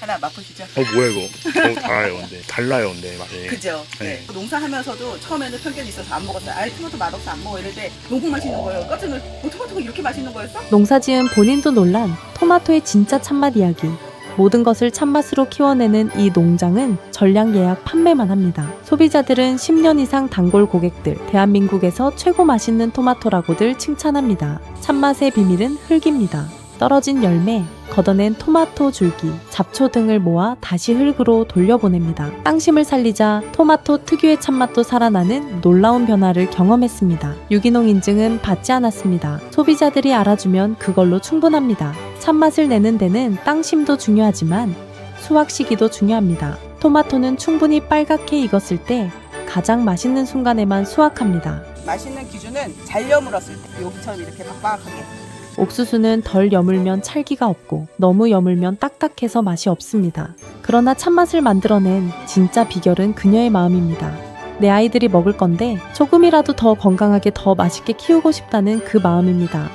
하나 맛보 시죠. 어 뭐야 이거? 너무 달아요 근데 달라요 근데 맛이. 그죠? 네. 농사하면서도 처음에는 편견이 있어서 안 먹었어요. 아이 토마토 맛없어 안 먹어 이럴 때 너무 맛있는 거예요. 깜짝 놀 어, 토마토가 이렇게 맛있는 거였어? 농사지은 본인도 놀란 토마토의 진짜 참맛 이야기. 모든 것을 참맛으로 키워내는 이 농장은 전량 예약 판매만 합니다. 소비자들은 10년 이상 단골 고객들, 대한민국에서 최고 맛있는 토마토라고들 칭찬합니다. 참맛의 비밀은 흙입니다. 떨어진 열매, 걷어낸 토마토 줄기, 잡초 등을 모아 다시 흙으로 돌려보냅니다. 땅심을 살리자 토마토 특유의 참맛도 살아나는 놀라운 변화를 경험했습니다. 유기농 인증은 받지 않았습니다. 소비자들이 알아주면 그걸로 충분합니다. 참맛을 내는 데는 땅심도 중요하지만 수확 시기도 중요합니다. 토마토는 충분히 빨갛게 익었을 때 가장 맛있는 순간에만 수확합니다. 맛있는 기준은 잘 여물었을 때 여기처럼 이렇게 빡빡하게 옥수수는 덜 여물면 찰기가 없고 너무 여물면 딱딱해서 맛이 없습니다. 그러나 참맛을 만들어낸 진짜 비결은 그녀의 마음입니다. 내 아이들이 먹을 건데 조금이라도 더 건강하게 더 맛있게 키우고 싶다는 그 마음입니다.